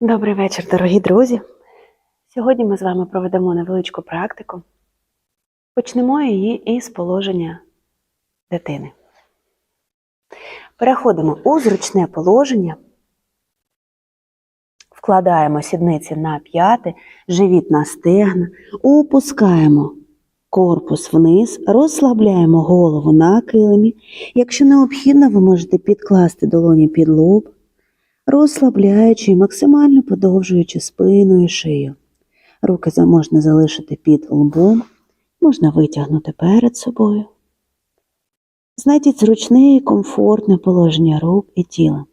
Добрий вечір, дорогі друзі. Сьогодні ми з вами проведемо невеличку практику. Почнемо її із положення дитини. Переходимо у зручне положення, вкладаємо сідниці на п'яти, живіт на стегна, опускаємо корпус вниз, розслабляємо голову на килимі. Якщо необхідно, ви можете підкласти долоні під лоб розслабляючи і максимально подовжуючи спину і шию. Руки можна залишити під лбом, можна витягнути перед собою. Знайдіть зручне і комфортне положення рук і тіла.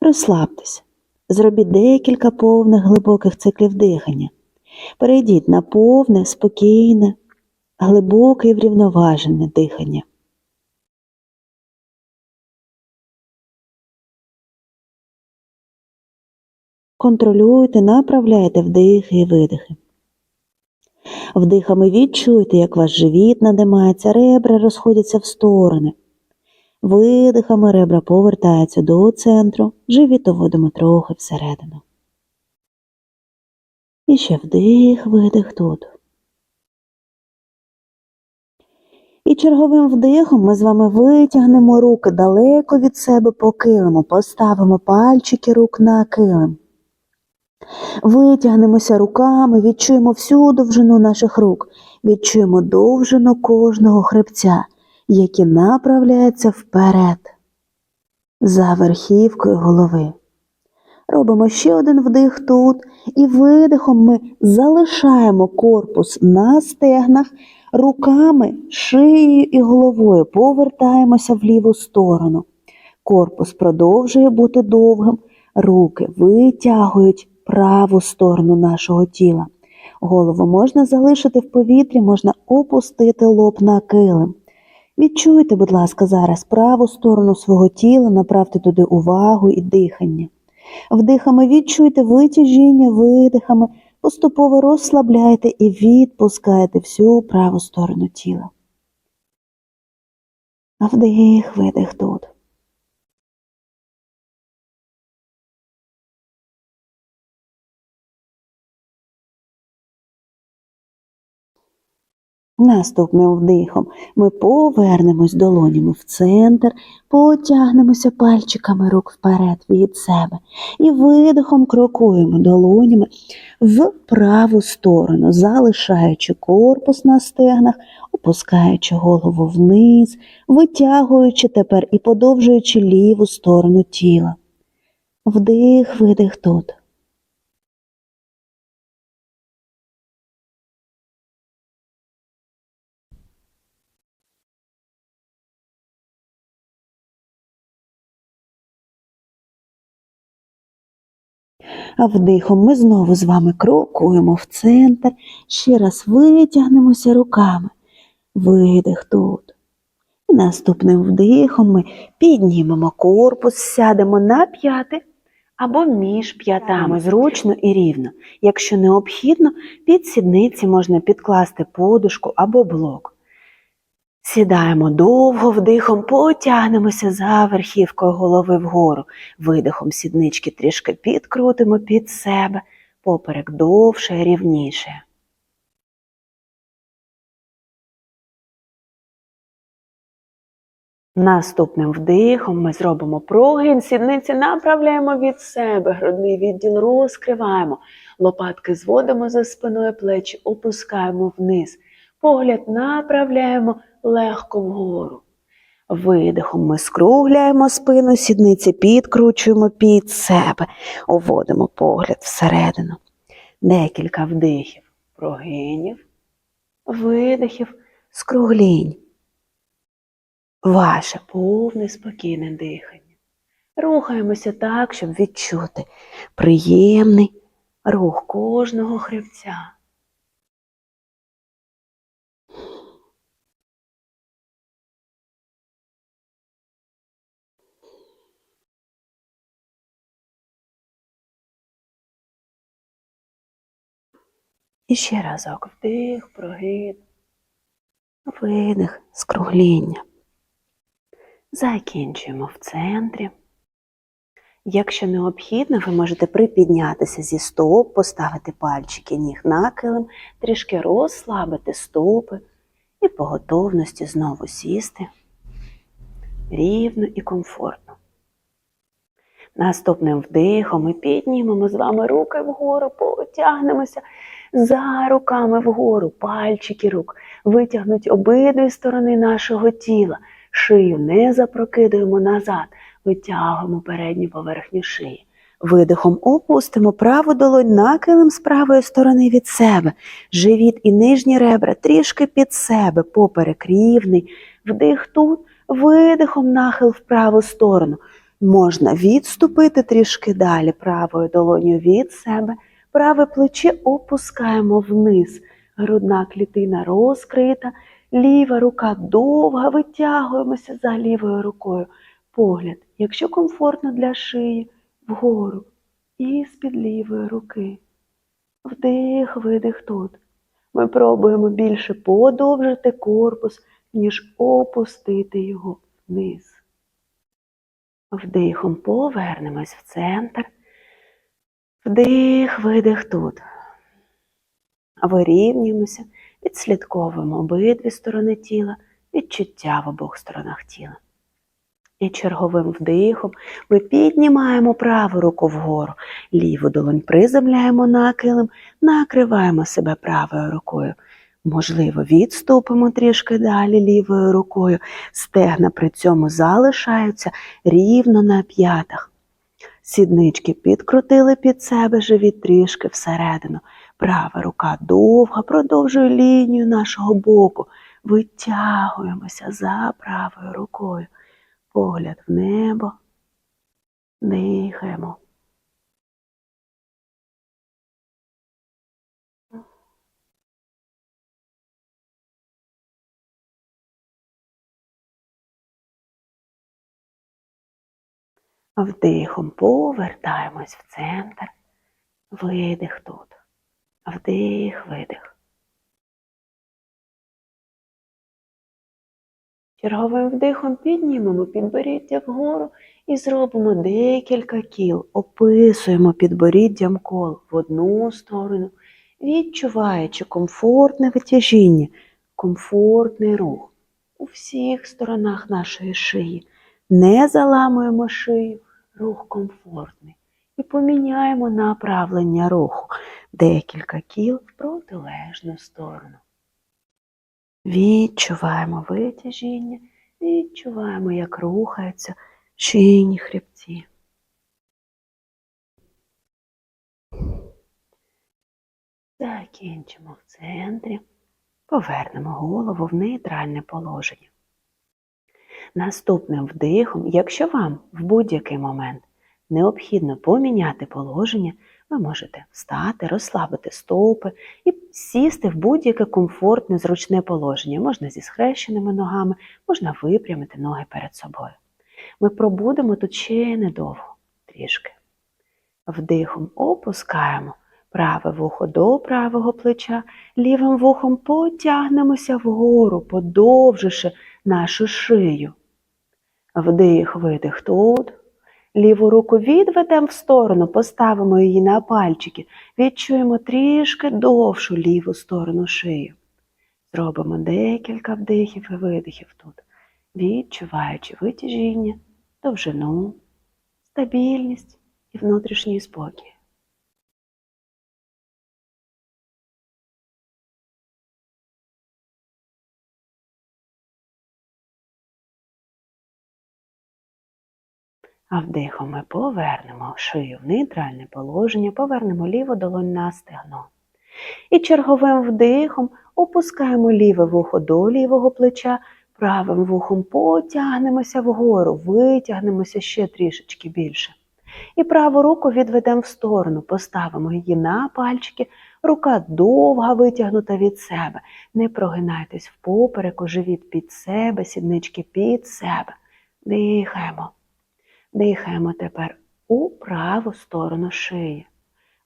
Розслабтеся. Зробіть декілька повних глибоких циклів дихання. Перейдіть на повне, спокійне, глибоке і врівноважене дихання. Контролюйте, направляйте вдихи і видихи. Вдихами відчуйте, як ваш живіт надимається, ребра розходяться в сторони. Видихами ребра повертаються до центру, живіт уводимо трохи всередину. І ще вдих, видих тут. І черговим вдихом ми з вами витягнемо руки далеко від себе по килиму, поставимо пальчики рук на килим. Витягнемося руками, відчуємо всю довжину наших рук, відчуємо довжину кожного хребця, які направляються вперед, за верхівкою голови. Робимо ще один вдих тут, і видихом ми залишаємо корпус на стегнах, руками, шиєю і головою повертаємося в ліву сторону. Корпус продовжує бути довгим, руки витягують праву сторону нашого тіла. Голову можна залишити в повітрі, можна опустити лоб на килим. Відчуйте, будь ласка, зараз праву сторону свого тіла, направте туди увагу і дихання. Вдихами відчуйте витяжіння, видихами, поступово розслабляйте і відпускайте всю праву сторону тіла. А вдих, видих тут. Наступним вдихом ми повернемось долонями в центр, потягнемося пальчиками рук вперед від себе і видихом крокуємо долонями в праву сторону, залишаючи корпус на стегнах, опускаючи голову вниз, витягуючи тепер і подовжуючи ліву сторону тіла. Вдих, видих тут. Вдихом ми знову з вами крокуємо в центр, ще раз витягнемося руками. Видих тут. І наступним вдихом ми піднімемо корпус, сядемо на п'яти або між п'ятами, зручно і рівно. Якщо необхідно, під сідниці можна підкласти подушку або блок. Сідаємо довго вдихом, потягнемося за верхівкою голови вгору. Видихом сіднички трішки підкрутимо під себе, поперек довше, рівніше. Наступним вдихом ми зробимо прогин, сідниці направляємо від себе, грудний відділ розкриваємо, лопатки зводимо за спиною плечі, опускаємо вниз. Погляд направляємо легко вгору. Видихом ми скругляємо спину, сідниці підкручуємо під себе, уводимо погляд всередину. Декілька вдихів, прогинів, видихів, скруглінь. Ваше повне спокійне дихання. Рухаємося так, щоб відчути приємний рух кожного хребця. І ще разок вдих, прогиб, видих, скругління. Закінчуємо в центрі. Якщо необхідно, ви можете припіднятися зі стоп, поставити пальчики ніг на килим, трішки розслабити стопи і по готовності знову сісти рівно і комфортно. Наступним вдихом ми піднімемо з вами руки вгору, потягнемося за руками вгору, пальчики рук витягнуть обидві сторони нашого тіла, шию не запрокидуємо назад, витягуємо передню поверхню шиї. Видихом опустимо праву долонь на килим з правої сторони від себе, живіт і нижні ребра трішки під себе, поперек рівний, вдих тут, видихом нахил в праву сторону. Можна відступити трішки далі правою долоню від себе, праве плече опускаємо вниз, грудна клітина розкрита, ліва рука довга, витягуємося за лівою рукою. Погляд, якщо комфортно для шиї, вгору і з-під лівої руки. Вдих, видих тут. Ми пробуємо більше подовжити корпус, ніж опустити його вниз. Вдихом повернемось в центр. Вдих, видих тут. Вирівнюємося, відслідковуємо обидві сторони тіла, відчуття в обох сторонах тіла. І черговим вдихом ми піднімаємо праву руку вгору, ліву долонь приземляємо на килим, накриваємо себе правою рукою. Можливо, відступимо трішки далі лівою рукою, стегна при цьому залишаються рівно на п'ятах. Сіднички підкрутили під себе живіт трішки всередину. Права рука довга, продовжує лінію нашого боку. Витягуємося за правою рукою. Погляд в небо. Дихаємо. Вдихом повертаємось в центр. Видих тут. Вдих, видих. Черговим вдихом піднімемо підборіддя вгору і зробимо декілька кіл. Описуємо підборіддям кол в одну сторону, відчуваючи комфортне витяжіння, комфортний рух у всіх сторонах нашої шиї. Не заламуємо шию, рух комфортний. І поміняємо направлення руху декілька кіл в протилежну сторону. Відчуваємо витяжіння, відчуваємо, як рухаються шийні хребці. Закінчимо в центрі, повернемо голову в нейтральне положення. Наступним вдихом, якщо вам в будь-який момент необхідно поміняти положення, ви можете встати, розслабити стопи і сісти в будь-яке комфортне, зручне положення. Можна зі схрещеними ногами, можна випрямити ноги перед собою. Ми пробудемо тут ще недовго, трішки. Вдихом опускаємо праве вухо до правого плеча, лівим вухом потягнемося вгору, подовживши нашу шию. Вдих, видих тут. Ліву руку відведемо в сторону, поставимо її на пальчики, відчуємо трішки довшу ліву сторону шиї. Зробимо декілька вдихів і видихів тут, відчуваючи витяжіння, довжину, стабільність і внутрішній спокій. А вдихом ми повернемо шию в нейтральне положення, повернемо ліву долонь на стегно. І черговим вдихом опускаємо ліве вухо до лівого плеча, правим вухом потягнемося вгору, витягнемося ще трішечки більше. І праву руку відведемо в сторону, поставимо її на пальчики, рука довга витягнута від себе. Не прогинайтесь в попереку, живіт під себе, сіднички під себе. Дихаємо. Дихаємо тепер у праву сторону шиї,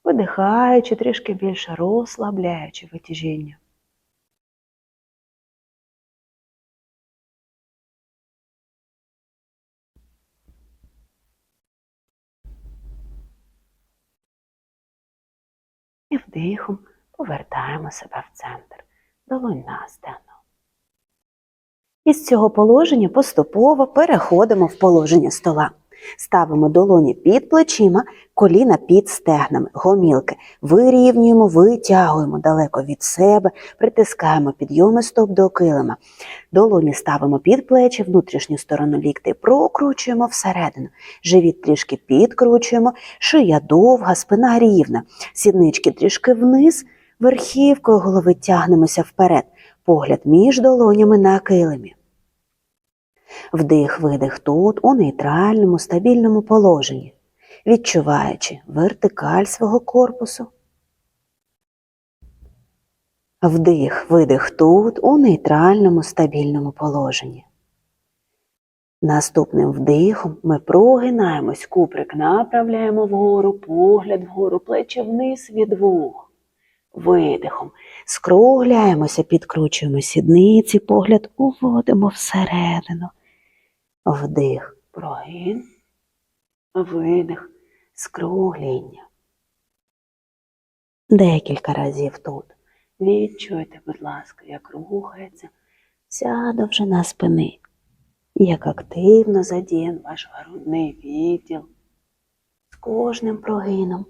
видихаючи трішки більше розслабляючи витяжіння. І вдихом повертаємо себе в центр, долонь на стену. Із цього положення поступово переходимо в положення стола. Ставимо долоні під плечима, коліна під стегнами, гомілки. Вирівнюємо, витягуємо далеко від себе, притискаємо підйоми стоп до килима. Долоні ставимо під плечі, внутрішню сторону лікти прокручуємо всередину. Живіт трішки підкручуємо, шия довга, спина рівна. Сіднички трішки вниз, верхівкою голови тягнемося вперед. Погляд між долонями на килимі. Вдих, видих тут, у нейтральному, стабільному положенні, відчуваючи вертикаль свого корпусу. Вдих, видих тут, у нейтральному, стабільному положенні. Наступним вдихом ми прогинаємось, куприк направляємо вгору, погляд вгору, плечі вниз від вух. Видихом скругляємося, підкручуємо сідниці, погляд уводимо всередину. Вдих, прогин, видих, скругління. Декілька разів тут. Відчуйте, будь ласка, як рухається вся довжина спини, як активно задіян ваш грудний відділ з кожним прогином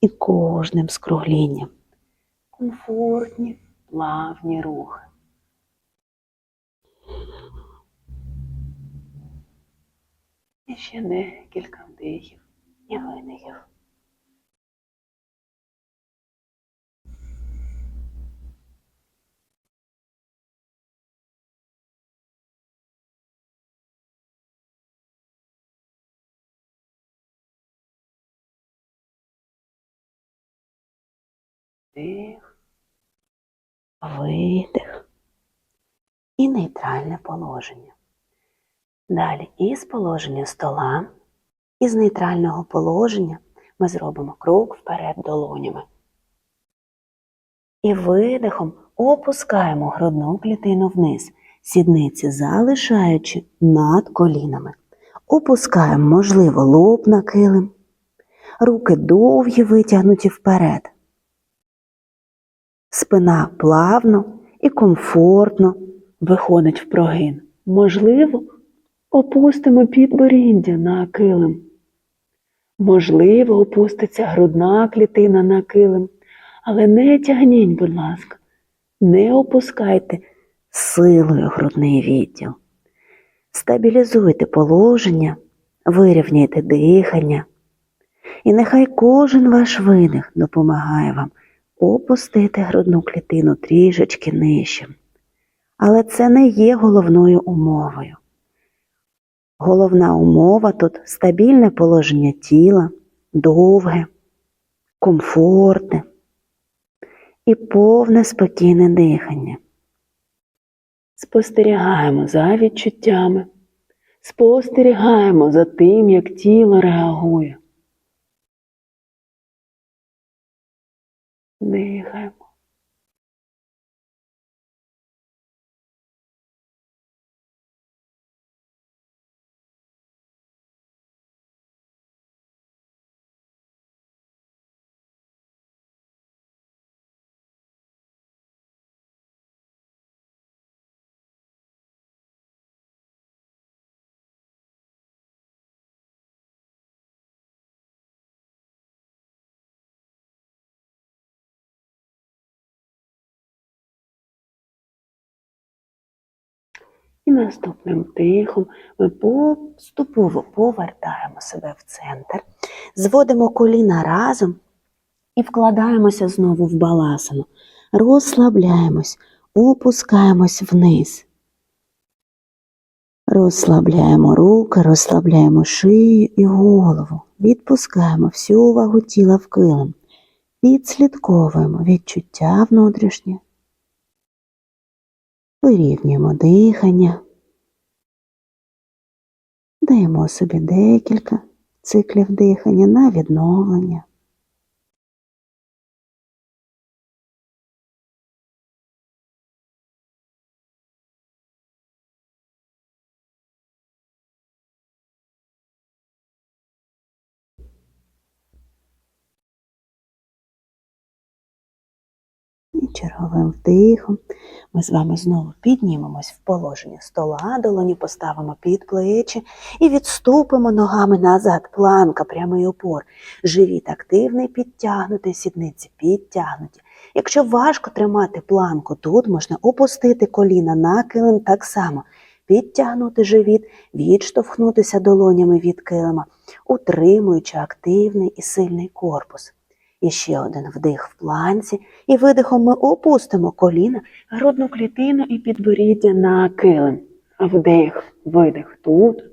і кожним скруглінням. Комфортні, плавні рухи. І ще декілька вдихів і видихів. Вдих, видих і нейтральне положення. Далі із положення стола, із нейтрального положення ми зробимо крок вперед долонями. І видихом опускаємо грудну клітину вниз, сідниці залишаючи над колінами. Опускаємо, можливо, лоб на килим, руки довгі витягнуті вперед. Спина плавно і комфортно виходить в прогин. Можливо, опустимо підборіддя на килим. Можливо, опуститься грудна клітина на килим. Але не тягніть, будь ласка, не опускайте силою грудний відділ. Стабілізуйте положення, вирівняйте дихання. І нехай кожен ваш видих допомагає вам опустити грудну клітину трішечки нижче. Але це не є головною умовою. Головна умова тут стабільне положення тіла, довге, комфортне і повне спокійне дихання. Спостерігаємо за відчуттями, спостерігаємо за тим, як тіло реагує. Дихаємо. І наступним вдихом ми поступово повертаємо себе в центр, зводимо коліна разом і вкладаємося знову в баласану. Розслабляємось, опускаємось вниз. Розслабляємо руки, розслабляємо шию і голову. Відпускаємо всю увагу тіла в килим. Відслідковуємо відчуття внутрішнє. Вирівнюємо дихання. Даємо собі декілька циклів дихання на відновлення. Черговим вдихом ми з вами знову піднімемось в положення стола, долоні поставимо під плечі і відступимо ногами назад. Планка, прямий опор. Живіт активний, підтягнутий, сідниці підтягнуті. Якщо важко тримати планку, тут можна опустити коліна на килим так само, підтягнути живіт, відштовхнутися долонями від килима, утримуючи активний і сильний корпус. І ще один вдих в планці, і видихом ми опустимо коліна, грудну клітину і підборіддя на килим. Вдих, видих тут.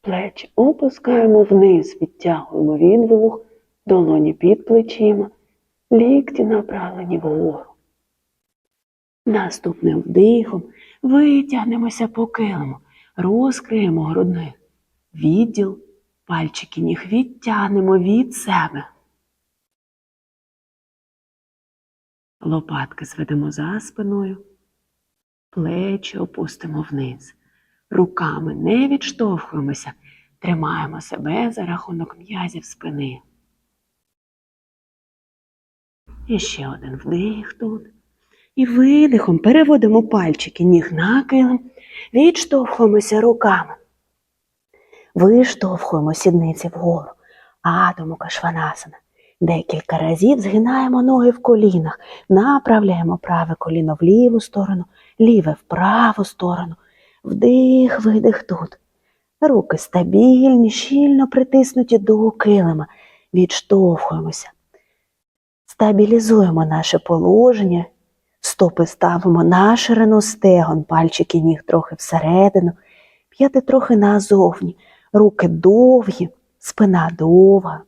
Плечі опускаємо вниз, відтягуємо від вух, долоні під плечима, лікті направлені вгору. Наступним вдихом витягнемося по килиму, розкриємо грудний відділ, пальчики ніг відтягнемо від себе. Лопатки зведемо за спиною, плечі опустимо вниз. Руками не відштовхуємося, тримаємо себе за рахунок м'язів спини. І ще один вдих тут. І видихом переводимо пальчики ніг на килим, відштовхуємося руками. Виштовхуємо сідниці вгору. Атому кашванасана. Декілька разів згинаємо ноги в колінах, направляємо праве коліно в ліву сторону, ліве в праву сторону. Вдих, видих тут. Руки стабільні, щільно притиснуті до килима. Відштовхуємося. Стабілізуємо наше положення. Стопи ставимо на ширину стегон, пальчики ніг трохи всередину, п'яти трохи назовні, руки довгі, спина довга.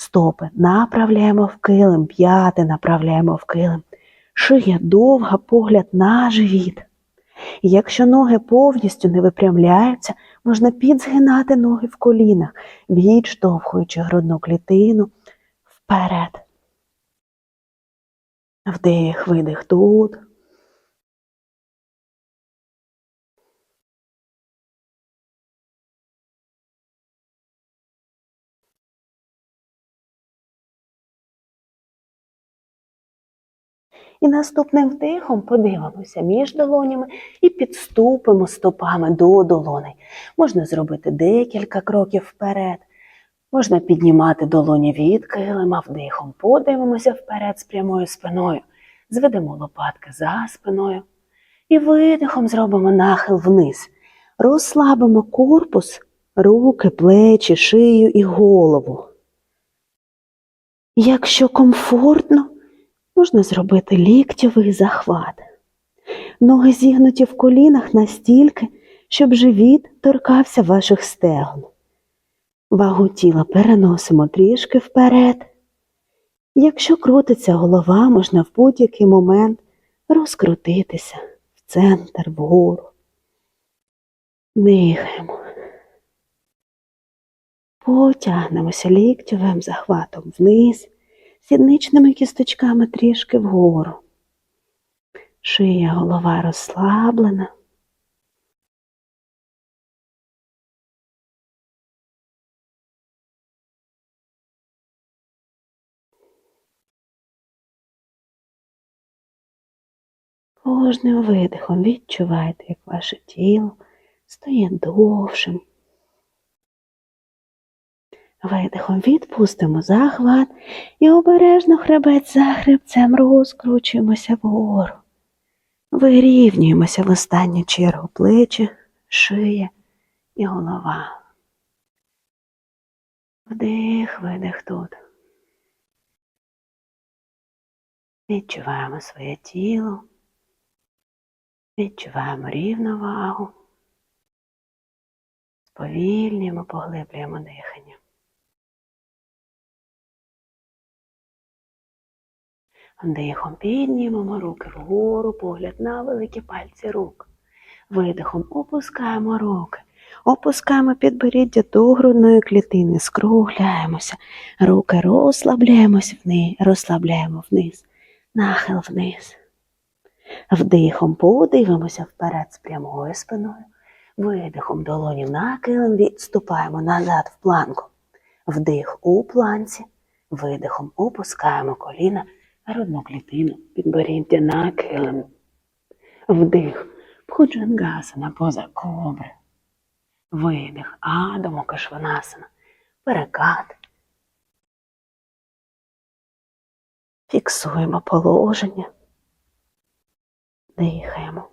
Стопи направляємо в килим, п'яти направляємо в килим. Шия довга, погляд на живіт. Якщо ноги повністю не випрямляються, можна підзгинати ноги в колінах, відштовхуючи грудну клітину вперед. Вдих, видих тут. І наступним вдихом подивимося між долонями і підступимо стопами до долоней. Можна зробити декілька кроків вперед. Можна піднімати долоні від килима, вдихом подивимося вперед з прямою спиною, зведемо лопатки за спиною і видихом зробимо нахил вниз. Розслабимо корпус, руки, плечі, шию і голову. Якщо комфортно, можна зробити ліктєвий захват. Ноги зігнуті в колінах настільки, щоб живіт торкався ваших стегон. Вагу тіла переносимо трішки вперед. Якщо крутиться голова, можна в будь-який момент розкрутитися в центр, вгору. Дихаємо. Потягнемося ліктьовим захватом вниз, сідничними кісточками трішки вгору. Шия, голова розслаблена. Кожним видихом відчувайте, як ваше тіло стає довшим. Видихом відпустимо захват і обережно хребець за хребцем розкручуємося вгору. Вирівнюємося в останню чергу плечі, шия і голова. Вдих, видих тут. Відчуваємо своє тіло. Відчуваємо рівновагу. Сповільнюємо, поглиблюємо дихання. Вдихом піднімемо руки вгору, погляд на великі пальці рук. Видихом опускаємо руки. Опускаємо підборіддя до грудної клітини, скругляємося. Руки розслабляємось вниз, розслабляємо вниз, нахил вниз. Вдихом подивимося вперед з прямою спиною. Видихом долоні на килим відступаємо назад в планку. Вдих у планці. Видихом опускаємо коліна, грудну клітину, підборіддя на килим. Вдих, Пхуджангасана, поза кобри. Видих, Адamo Кашванасана, перекат. Фіксуємо положення. Дихаємо.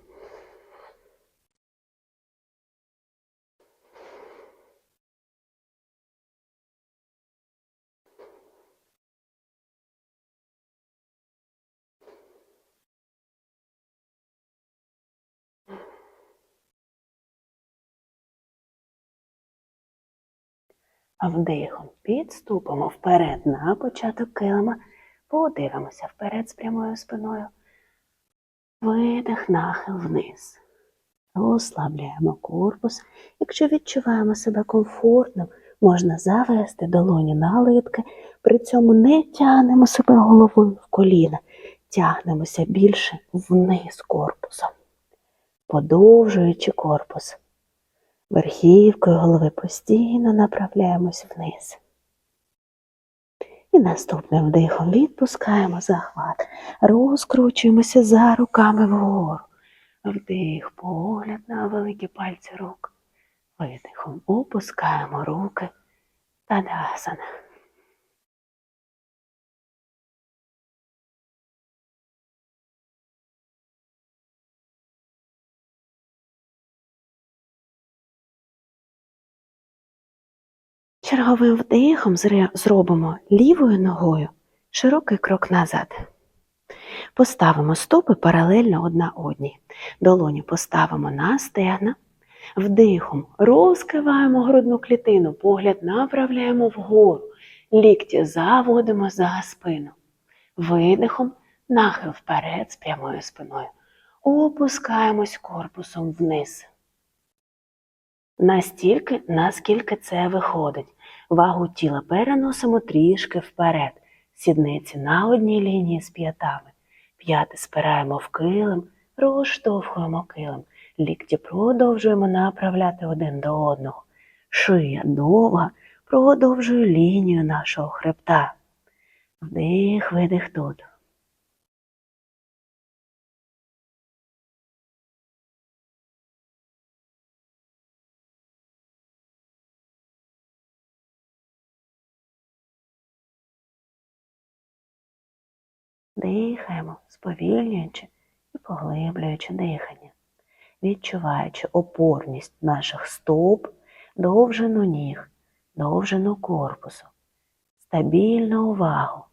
Вдихом підступимо вперед на початок килима, подивимося вперед з прямою спиною. Видих, нахил вниз. Розслабляємо корпус. Якщо відчуваємо себе комфортним, можна завести долоні на литки, при цьому не тягнемо себе головою в коліна, тягнемося більше вниз корпусом, подовжуючи корпус. Верхівкою голови постійно направляємось вниз. І наступним вдихом відпускаємо захват, розкручуємося за руками вгору. Вдих, погляд на великі пальці рук. Видихом опускаємо руки. та Тадасана. Черговим вдихом зробимо лівою ногою широкий крок назад. Поставимо стопи паралельно одна одній. Долоні поставимо на стегна. Вдихом розкриваємо грудну клітину, погляд направляємо вгору. Лікті заводимо за спину. Видихом нахил вперед з прямою спиною. Опускаємось корпусом вниз. Настільки, наскільки це виходить. Вагу тіла переносимо трішки вперед. Сідниці на одній лінії з п'ятами. П'яти спираємо в килим, розштовхуємо килим. Лікті продовжуємо направляти один до одного. Шия довга продовжує лінію нашого хребта. Вдих, видих тут. Дихаємо, сповільнюючи і поглиблюючи дихання, відчуваючи опорність наших стоп, довжину ніг, довжину корпусу, стабільну увагу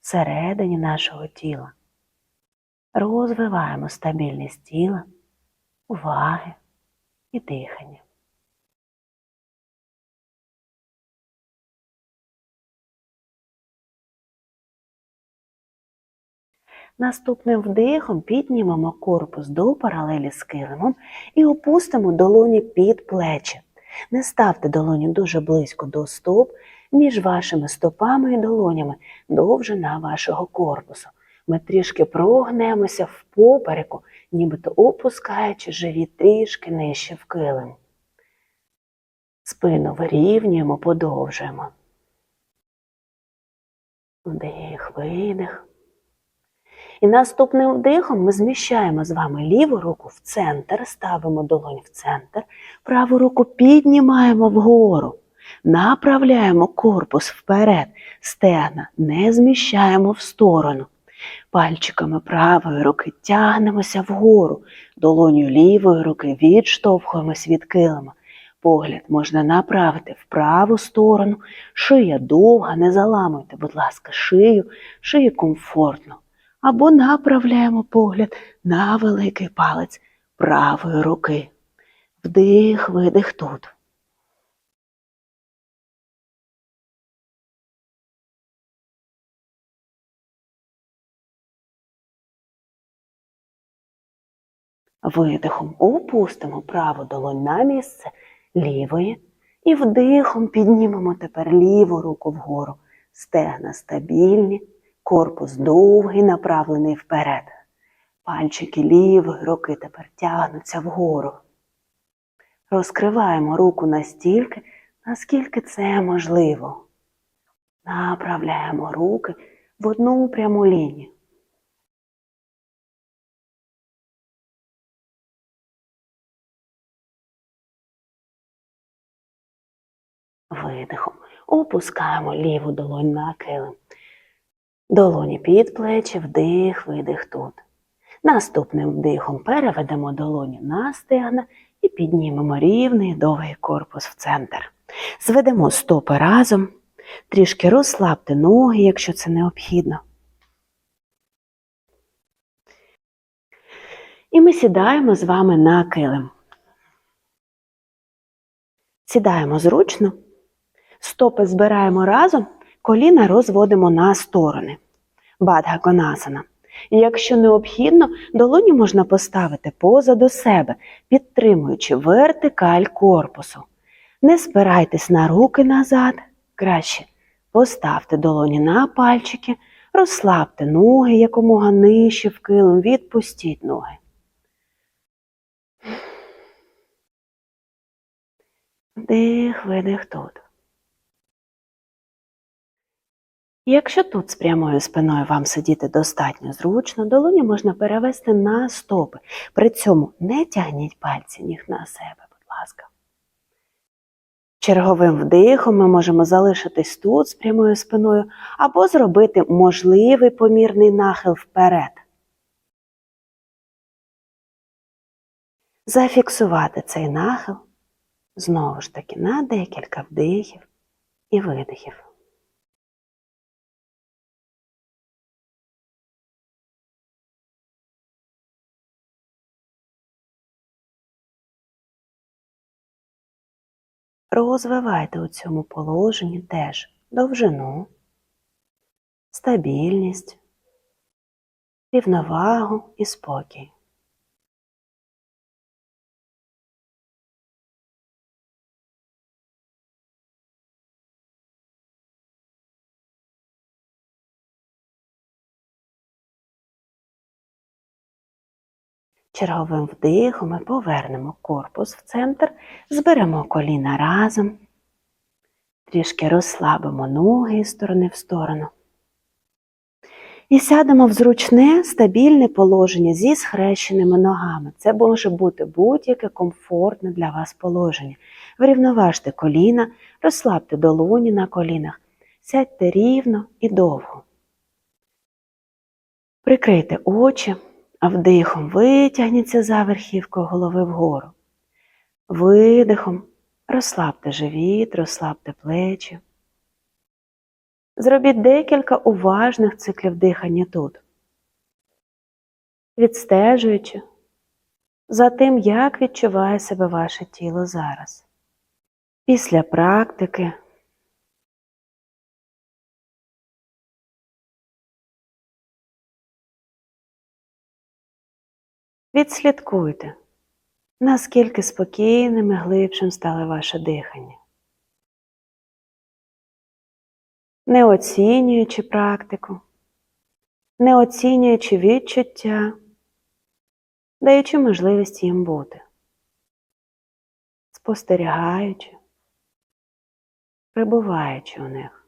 всередині нашого тіла. Розвиваємо стабільність тіла, уваги і дихання. Наступним вдихом піднімемо корпус до паралелі з килимом і опустимо долоні під плечі. Не ставте долоні дуже близько до стоп, між вашими стопами і долонями довжина вашого корпусу. Ми трішки прогнемося в попереку, нібито опускаючи живіт трішки нижче в килим. Спину вирівнюємо, подовжуємо. Вдих, видих. І наступним вдихом ми зміщаємо з вами ліву руку в центр, ставимо долонь в центр, праву руку піднімаємо вгору, направляємо корпус вперед, стегна не зміщаємо в сторону. Пальчиками правої руки тягнемося вгору, долоню лівої руки відштовхуємось від килима. Погляд можна направити в праву сторону, шия довга, не заламуйте, будь ласка, шию, шию комфортно або направляємо погляд на великий палець правої руки. Вдих, видих тут. Видихом опустимо праву долонь на місце лівої і вдихом піднімемо тепер ліву руку вгору. Стегна стабільні, Корпус довгий, направлений вперед. Пальчики лівої руки тепер тягнуться вгору. Розкриваємо руку настільки, наскільки це можливо. Направляємо руки в одну пряму лінію. Видихом. Опускаємо ліву долонь на килим. Долоні під плечі, вдих, видих тут. Наступним вдихом переведемо долоні на стегна і піднімемо рівний довгий корпус в центр. Зведемо стопи разом, трішки розслабте ноги, якщо це необхідно. І ми сідаємо з вами на килим. Сідаємо зручно, стопи збираємо разом, коліна розводимо на сторони. Бадгаконасана. І якщо необхідно, долоні можна поставити позаду себе, підтримуючи вертикаль корпусу. Не спирайтесь на руки назад, краще поставте долоні на пальчики, розслабте ноги якомога нижче в килим, відпустіть ноги. Вдих, видих тут. Якщо тут з прямою спиною вам сидіти достатньо зручно, долоні можна перевести на стопи. При цьому не тягніть пальці ніг на себе, будь ласка. Черговим вдихом ми можемо залишитись тут з прямою спиною або зробити можливий помірний нахил вперед. Зафіксувати цей нахил знову ж таки на декілька вдихів і видихів. Розвивайте у цьому положенні теж довжину, стабільність, рівновагу і спокій. Черговим вдихом ми повернемо корпус в центр, зберемо коліна разом, трішки розслабимо ноги із сторони в сторону. І сядемо в зручне, стабільне положення зі схрещеними ногами. Це може бути будь-яке комфортне для вас положення. Врівноважте коліна, розслабте долоні на колінах, сядьте рівно і довго. Прикрийте очі. А вдихом витягніться за верхівкою голови вгору. Видихом розслабте живіт, розслабте плечі. Зробіть декілька уважних циклів дихання тут, відстежуючи за тим, як відчуває себе ваше тіло зараз. Після практики Відслідкуйте, наскільки спокійним і глибшим стало ваше дихання. Не оцінюючи практику, не оцінюючи відчуття, даючи можливість їм бути, спостерігаючи, прибуваючи у них.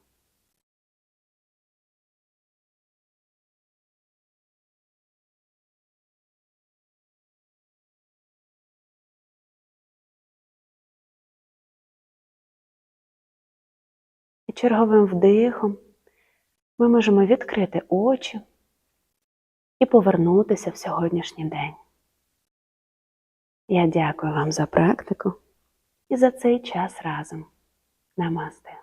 І черговим вдихом ми можемо відкрити очі і повернутися в сьогоднішній день. Я дякую вам за практику і за цей час разом. Намасте.